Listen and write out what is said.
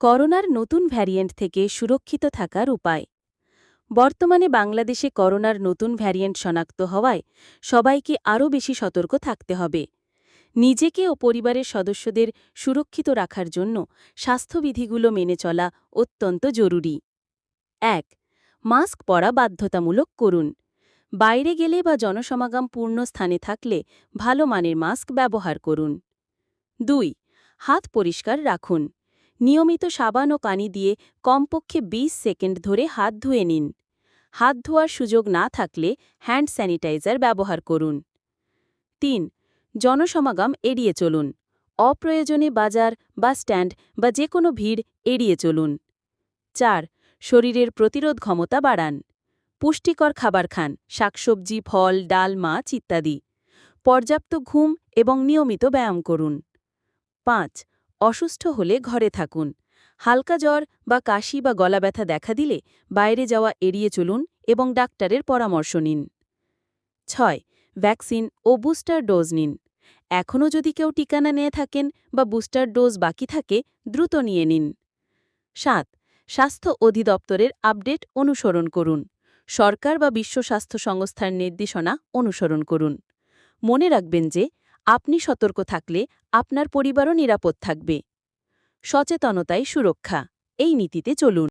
করোনার নতুন ভ্যারিয়েন্ট থেকে সুরক্ষিত থাকার উপায়। বর্তমানে বাংলাদেশে করোনার নতুন ভ্যারিয়েন্ট শনাক্ত হওয়ায় সবাইকে আরও বেশি সতর্ক থাকতে হবে। নিজেকে ও পরিবারের সদস্যদের সুরক্ষিত রাখার জন্য স্বাস্থ্যবিধিগুলো মেনে চলা অত্যন্ত জরুরি। এক, মাস্ক পরা বাধ্যতামূলক করুন। বাইরে গেলে বা জনসমাগম পূর্ণ স্থানে থাকলে ভালো মানের মাস্ক ব্যবহার করুন। দুই, হাত পরিষ্কার রাখুন। নিয়মিত সাবান ও পানি দিয়ে কমপক্ষে ২০ সেকেন্ড ধরে হাত ধুয়ে নিন। হাত ধোয়ার সুযোগ না থাকলে হ্যান্ড স্যানিটাইজার ব্যবহার করুন। তিন, জনসমাগম এড়িয়ে চলুন। অপ্রয়োজনে বাজার বা স্ট্যান্ড বা যে কোনো ভিড় এড়িয়ে চলুন। চার, শরীরের প্রতিরোধ ক্ষমতা বাড়ান। পুষ্টিকর খাবার খান, শাকসবজি, ফল, ডাল, মাছ ইত্যাদি। পর্যাপ্ত ঘুম এবং নিয়মিত ব্যায়াম করুন। পাঁচ অসুস্থ হলে ঘরে থাকুন। হালকা জ্বর বা কাশি বা গলা ব্যথা দেখা দিলে বাইরে যাওয়া এড়িয়ে চলুন এবং ডাক্তারের পরামর্শ নিন। ছয়, ভ্যাকসিন ও বুস্টার ডোজ নিন। এখনও যদি কেউ টিকানা নিয়ে থাকেন বা বুস্টার ডোজ বাকি থাকে, দ্রুত নিয়ে নিন। সাত, স্বাস্থ্য অধিদপ্তরের আপডেট অনুসরণ করুন। সরকার বা বিশ্ব স্বাস্থ্য সংস্থার নির্দেশনা অনুসরণ করুন। মনে রাখবেন যে আপনি সতর্ক থাকলে আপনার পরিবারও নিরাপদ থাকবে। সচেতনতায় সুরক্ষা। এই নীতিতে চলুন।